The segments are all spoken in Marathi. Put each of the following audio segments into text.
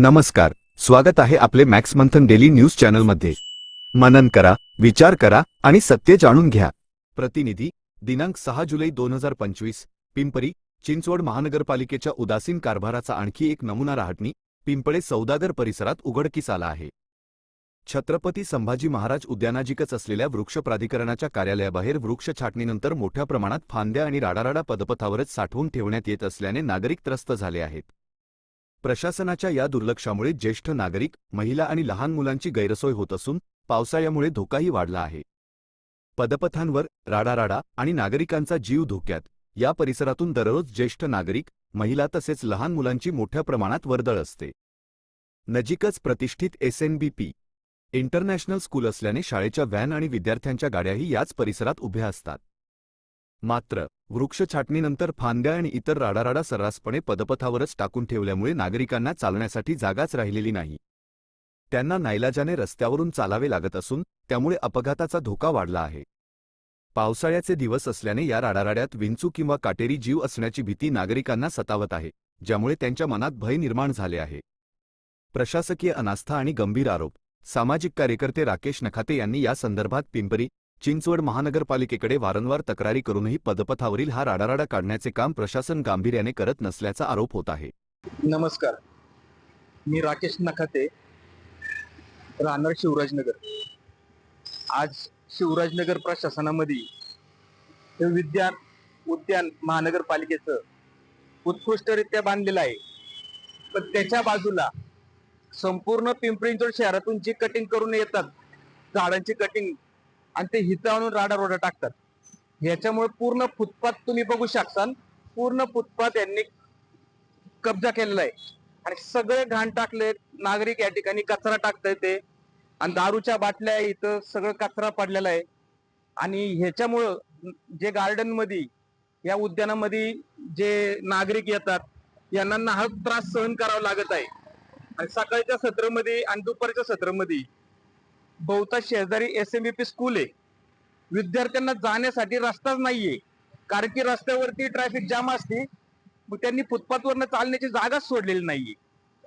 नमस्कार स्वागत आहे आपले मॅक्स मंथन डेली न्यूज चॅनलमध्ये. मनन करा विचार करा आणि सत्य जाणून घ्या. प्रतिनिधी दिनांक सहा जुलै दोन हजार पंचवीस पिंपरी चिंचवड महानगरपालिकेच्या उदासीन कारभाराचा आणखी एक नमुना राहटणी पिंपळे सौदागर परिसरात उघडकीस आला आहे. छत्रपती संभाजी महाराज उद्यानाजिकच असलेल्या वृक्ष प्राधिकरणाच्या कार्यालयाबाहेर वृक्ष छाटणीनंतर मोठ्या प्रमाणात फांद्या आणि राडाराडा पदपथावरच साठवून ठेवण्यात येत असल्याने नागरिक त्रस्त झाले आहेत. प्रशासनाच्या या दुर्लक्षामुळे ज्येष्ठ नागरिक महिला आणि लहान मुलांची गैरसोय होत असून पावसाळ्यामुळे धोकाही वाढला आहे. पदपथांवर राडाराडा आणि नागरिकांचा जीव धोक्यात. या परिसरातून दररोज ज्येष्ठ नागरिक महिला तसेच लहान मुलांची मोठ्या प्रमाणात वर्दळ असते. नजीकच प्रतिष्ठित एसएनबीपी इंटरनॅशनल स्कूल असल्याने शाळेच्या व्हॅन आणि विद्यार्थ्यांच्या गाड्याही याच परिसरात उभ्या असतात. मात्र वृक्ष छाटणीनंतर फांद्या आणि इतर राडाराडा सर्रासपणे पदपथावरच टाकून ठेवल्यामुळे नागरिकांना चालण्यासाठी जागाच राहिलेली नाही. त्यांना नाईलाजाने रस्त्यावरून चालावे लागत असून त्यामुळे अपघाताचा धोका वाढला आहे. पावसाळ्याचे दिवस असल्याने या राडाराड्यात विंचू किंवा काटेरी जीव असण्याची भीती नागरिकांना सतावत आहे ज्यामुळे त्यांच्या मनात भय निर्माण झाले आहे. प्रशासकीय अनास्था आणि गंभीर आरोप सामाजिक कार्यकर्ते राकेश नखाते यांनी या संदर्भात पिंपरी चिंचवड महानगरपालिकेकडे वारंवार तक्रारी करूनही पदपथावरील हा राडाराडा काढण्याचे काम प्रशासन गांभीर्याने करत नसल्याचा आरोप होत आहे. नमस्कार. मी राकेश नखाते राहणार शिवराजनगर. आज शिवराजनगर प्रशासनामध्ये विद्यान उद्यान महानगरपालिकेचं उत्कृष्टरित्या बांधलेलं आहे. पण त्याच्या बाजूला संपूर्ण पिंपरी चिंचवड शहरातून जी कटिंग करून येतात झाडांची कटिंग आणि ते हिथं आणून राडारोडा टाकतात. ह्याच्यामुळे पूर्ण फुटपाथ तुम्ही बघू शकता पूर्ण फुटपाथ यांनी कब्जा केलेला आहे. आणि सगळे घाण टाकले नागरिक या ठिकाणी कचरा टाकताय ते. आणि दारूच्या बाटल्या इथं. सगळं कचरा पडलेला आहे. आणि ह्याच्यामुळं जे गार्डनमध्ये या उद्यानामध्ये जे नागरिक येतात यांना नाहक त्रास सहन करावा लागत आहे. आणि सकाळच्या सत्रामध्ये आणि दुपारच्या सत्रामध्ये बहुतांश शेजारी एस एम पी स्कूल आहे. विद्यार्थ्यांना जाण्यासाठी रस्ताच नाहीये. कारण की रस्त्यावरती ट्रॅफिक जाम असते मग त्यांनी फुटपाथवरनं चालण्याची जागाच सोडलेली नाहीये.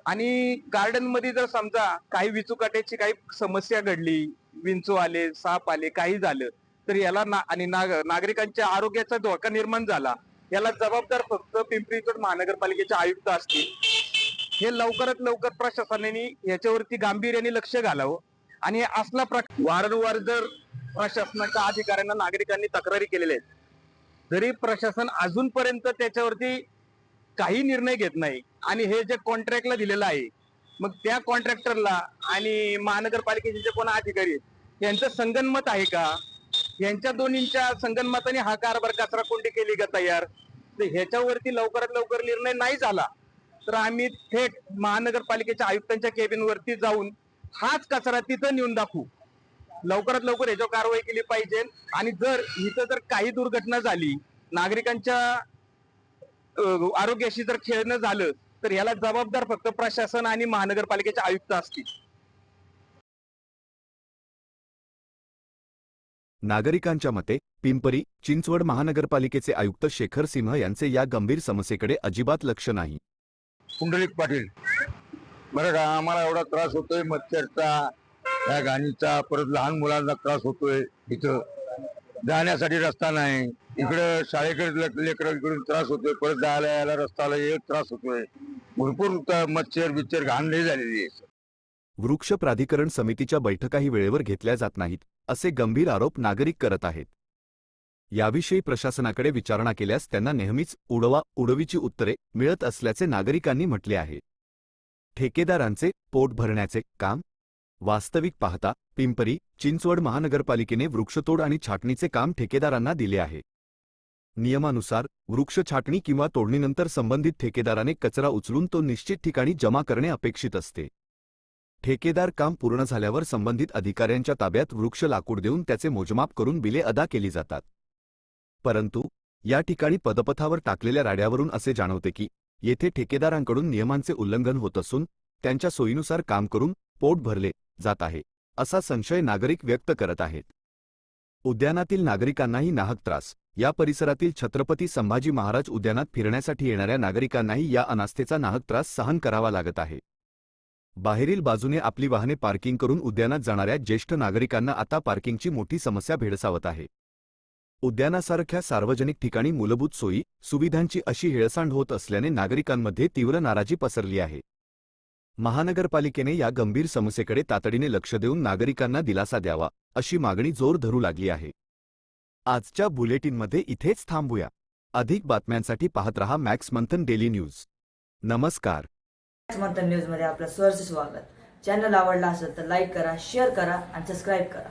आणि गार्डनमध्ये जर समजा काही विचुकाट्याची काही समस्या घडली विंचू आले साप आले काही झालं तर याला ना आणि नाग नागरिकांच्या आरोग्याचा धोका निर्माण झाला. याला जबाबदार फक्त पिंपरी चिंचवड महानगरपालिकेचे आयुक्त असतील. हे लवकरात लवकर प्रशासनाने याच्यावरती गांभीर्याने लक्ष घालावं. आणि असला प्रकार वारंवार जर प्रशासनाच्या अधिकाऱ्यांना नागरिकांनी तक्रारी केलेल्या आहेत जरी प्रशासन अजूनपर्यंत त्याच्यावरती काही निर्णय घेत नाही. आणि हे जे कॉन्ट्रॅक्टला दिलेलं आहे मग त्या कॉन्ट्रॅक्टरला आणि महानगरपालिकेचे जे कोण अधिकारी आहेत यांचं संगनमत आहे का? यांच्या दोन्हींच्या संगनमताने हा कारभार कचरा कोंडी केली का तयार? तर ह्याच्यावरती लवकरात लवकर निर्णय नाही झाला तर आम्ही थेट महानगरपालिकेच्या आयुक्तांच्या केबिनवरती जाऊन हाच कचरा तिथं नेऊन दाखवू. लवकरात लवकर याच्यावर कारवाई केली पाहिजे. आणि जर इथं जर काही दुर्घटना झाली नागरिकांच्या आरोग्याशी जर खेळणं झालं तर याला जबाबदार फक्त प्रशासन आणि महानगरपालिकेचे आयुक्त असतील. नागरिकांच्या मते पिंपरी चिंचवड महानगरपालिकेचे आयुक्त शेखर सिंह यांचे या गंभीर समस्येकडे अजिबात लक्ष नाही. पुंडलिक पाटील. बरं का आम्हाला एवढा त्रास होतोय मच्छरचा या घाणीचा परत लहान मुलांना त्रास होतोय इथं. जाण्यासाठी रस्ता नाही. इकडं शाळेकडे लेकर त्रास होतोय परत जायला यायला रस्त्याला एक त्रास होतोय. भरपूर मच्छर बिच्छर घाण लई झालेली आहे. वृक्ष प्राधिकरण समितीच्या बैठकाही वेळेवर घेतल्या जात नाहीत असे गंभीर आरोप नागरिक करत आहेत. याविषयी प्रशासनाकडे विचारणा केल्यास त्यांना नेहमीच उडवा उडवीची उत्तरे मिळत असल्याचे नागरिकांनी म्हटले आहे. ठेकेदारांचे पोट भरण्याचे काम. वास्तविक पाहता पिंपरी चिंचवड महानगरपालिकेने वृक्षतोड आणि छाटणीचे काम ठेकेदारांना दिले आहे. नियमानुसार वृक्ष छाटणी किंवा तोडणीनंतर संबंधित ठेकेदाराने कचरा उचलून तो निश्चित ठिकाणी जमा करणे अपेक्षित असते. ठेकेदार काम पूर्ण झाल्यावर संबंधित अधिकाऱ्यांच्या ताब्यात वृक्ष लाकूड देऊन त्याचे मोजमाप करून बिले अदा केली जातात. परंतु या ठिकाणी पदपथावर टाकलेल्या राड्यावरून असे जाणवते की येथे ठेकेदारांकडून नियमांचे उल्लंघन होत असून त्यांच्या सोयीनुसार काम करून पोट भरले जात आहे असा संशय नागरिक व्यक्त करत आहेत. उद्यानातील नागरिकांनाही नाहक त्रास. या परिसरातील छत्रपती संभाजी महाराज उद्यानात फिरण्यासाठी येणाऱ्या नागरिकांनाही या अनास्थेचा नाहक त्रास सहन करावा लागत आहे. बाहेरील बाजूने आपली वाहने पार्किंग करून उद्यानात जाणाऱ्या ज्येष्ठ नागरिकांना आता पार्किंगची मोठी समस्या भेडसावत आहे. उद्यानासारख्या सार्वजनिक ठिकाणी मूलभूत सोयी सुविधांची अशी हेळसांड होत असल्याने नागरिकांमध्ये तीव्र नाराजी पसरली आहे. महानगरपालिकेने या गंभीर समस्येकडे तातडीने लक्ष देऊन नागरिकांना दिलासा द्यावा अशी मागणी जोर धरू लागली आहे. आजच्या बुलेटिनमध्ये इथेच थांबूया. अधिक बातम्यांसाठी पाहत रहा मॅक्स मंथन डेली न्यूज. नमस्कार. मंथन न्यूजमध्ये आपलं सहर्ष स्वागत. चॅनल आवडला असेल तर लाईक करा शेअर करा आणि सबस्क्राईब करा.